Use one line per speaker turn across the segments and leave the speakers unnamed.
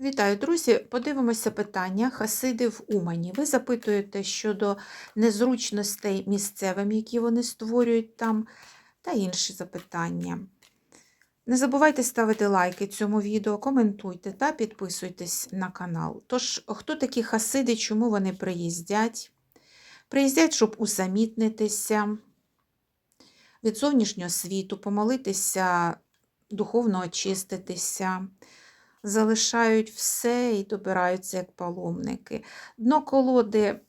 Вітаю, друзі! Подивимося питання Хасиди в Умані. Ви запитуєте щодо незручностей місцевим, які вони створюють там, та інші запитання. Не забувайте ставити лайки цьому відео, коментуйте та підписуйтесь на канал. Тож, хто такі хасиди, чому вони приїздять? Приїздять, щоб усамітнитися від зовнішнього світу, помолитися, духовно очиститися залишають все і добираються як паломники. Дно колоди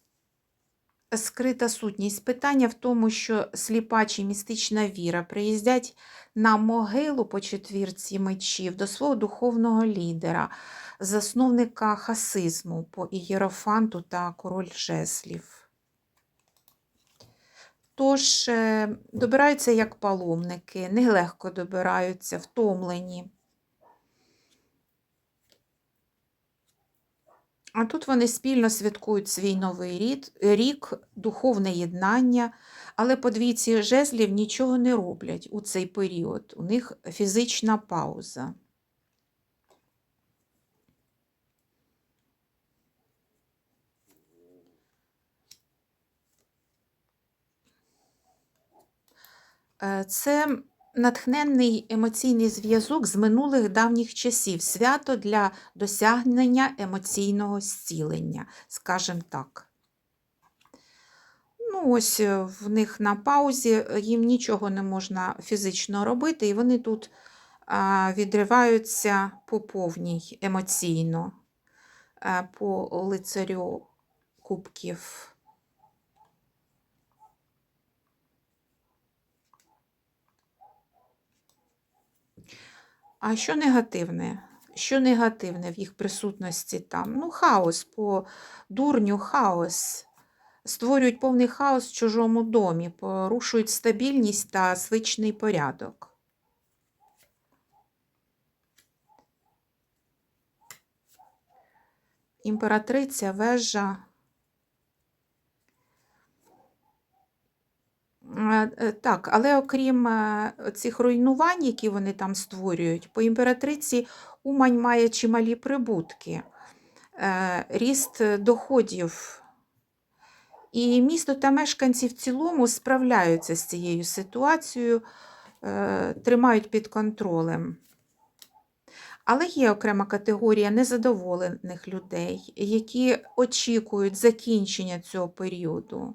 скрита сутність. Питання в тому, що сліпа чи містична віра приїздять на могилу по четвірці мечів до свого духовного лідера, засновника хасизму по ієрофанту та король жеслів. Тож е, добираються як паломники, нелегко добираються, втомлені. А тут вони спільно святкують свій новий рід, рік, духовне єднання, але по двійці жезлів нічого не роблять у цей період. У них фізична пауза. Е, Це натхненний емоційний зв'язок з минулих давніх часів, свято для досягнення емоційного зцілення, скажімо так. Ну, ось е, в них на паузі, е, їм нічого не можна фізично робити, і вони тут відриваються по повній емоційно, а, по лицарю кубків. А що негативне? Що негативне в їх присутності там? Ну, хаос по дурню, хаос. Створюють повний хаос в чужому домі, порушують стабільність та звичний порядок. Імператриця, вежа. Так, але окрім е, цих руйнувань, які вони там створюють, по імператриці Умань має чималі прибутки, е, ріст доходів. І місто та мешканці в цілому справляються з цією ситуацією, е, тримають під контролем. Але є окрема категорія незадоволених людей, які очікують закінчення цього періоду.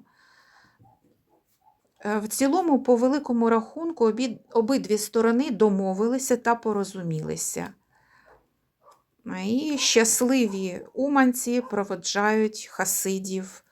Е, В цілому, по великому рахунку, обидві сторони домовилися та порозумілися. І щасливі уманці проводжають хасидів